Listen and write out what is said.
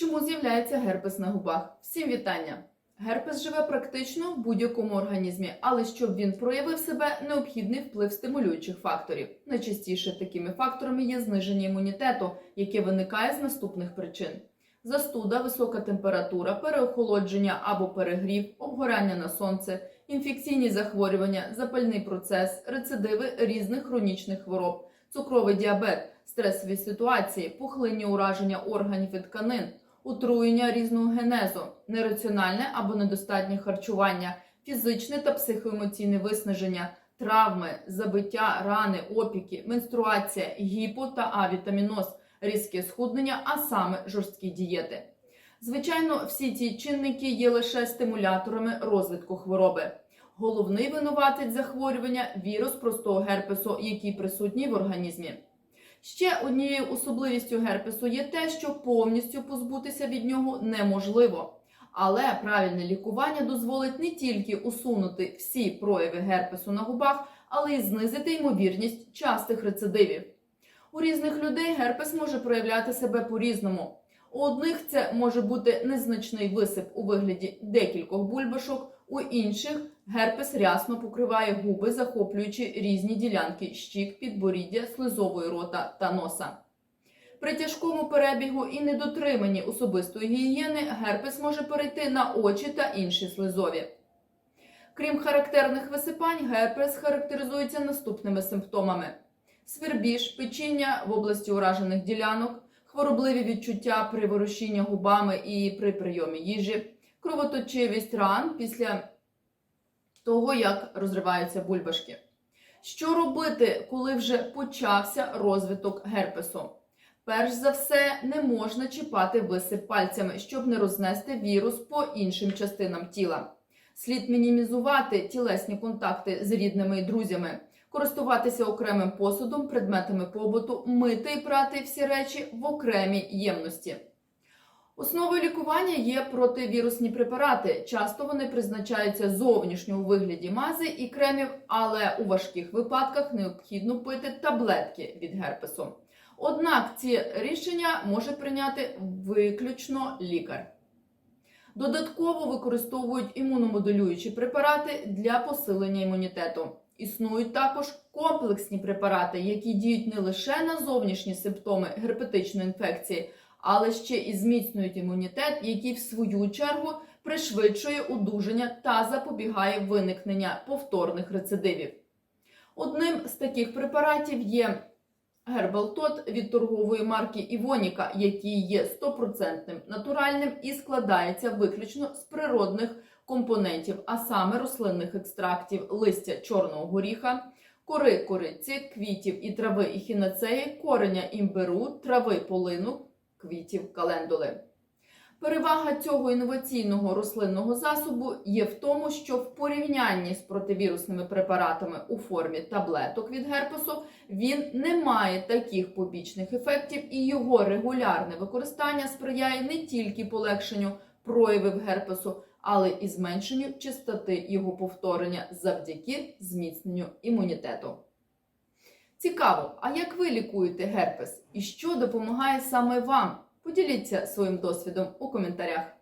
Чому з'являється герпес на губах? Всім вітання! Герпес живе практично в будь-якому організмі, але щоб він проявив себе, необхідний вплив стимулюючих факторів. Найчастіше такими факторами є зниження імунітету, яке виникає з наступних причин: застуда, висока температура, переохолодження або перегрів, обгорання на сонце, інфекційні захворювання, запальний процес, рецидиви різних хронічних хвороб, цукровий діабет, стресові ситуації, пухлинні ураження органів і тканин, отруєння різного генезу, нераціональне або недостатнє харчування, фізичне та психоемоційне виснаження, травми, забиття, рани, опіки, менструація, гіпо та авітаміноз, різке схуднення, а саме жорсткі дієти. Звичайно, всі ці чинники є лише стимуляторами розвитку хвороби. Головний винуватець захворювання вірус простого герпесу, який присутній в організмі. Ще однією особливістю герпесу є те, що повністю позбутися від нього неможливо. Але правильне лікування дозволить не тільки усунути всі прояви герпесу на губах, але й знизити ймовірність частих рецидивів. У різних людей герпес може проявляти себе по-різному. У одних це може бути незначний висип у вигляді декількох бульбашок, у інших герпес рясно покриває губи, захоплюючи різні ділянки щік, підборіддя, слизової рота та носа. При тяжкому перебігу і недотриманні особистої гігієни герпес може перейти на очі та інші слизові. Крім характерних висипань, герпес характеризується наступними симптомами: свербіж, печіння в області уражених ділянок, хворобливі відчуття при ворушінні губами і при прийомі їжі, кровоточивість ран після того, як розриваються бульбашки. Що робити, коли вже почався розвиток герпесу? Перш за все, не можна чіпати висип пальцями, щоб не рознести вірус по іншим частинам тіла. Слід мінімізувати тілесні контакти з рідними і друзями, користуватися окремим посудом, предметами побуту, мити і прати всі речі в окремій ємності. Основою лікування є противірусні препарати. Часто вони призначаються зовнішньо у вигляді мази і кремів, але у важких випадках необхідно пити таблетки від герпесу. Однак ці рішення може прийняти виключно лікар. Додатково використовують імуномодулюючі препарати для посилення імунітету. Існують також комплексні препарати, які діють не лише на зовнішні симптоми герпетичної інфекції, але ще і зміцнюють імунітет, який в свою чергу пришвидшує одужання та запобігає виникнення повторних рецидивів. Одним з таких препаратів є Гербалтот від торгової марки Івоніка, який є 100% натуральним і складається виключно з природних компонентів, а саме рослинних екстрактів листя чорного горіха, кори кориці, квітів і трави ехінацеї, кореня імбиру, трави полину, квітів календули. Перевага цього інноваційного рослинного засобу є в тому, що в порівнянні з противірусними препаратами у формі таблеток від герпесу він не має таких побічних ефектів, і його регулярне використання сприяє не тільки полегшенню проявів герпесу, але і зменшенню частоти його повторення завдяки зміцненню імунітету. Цікаво, а як ви лікуєте герпес і що допомагає саме вам? Поділіться своїм досвідом у коментарях.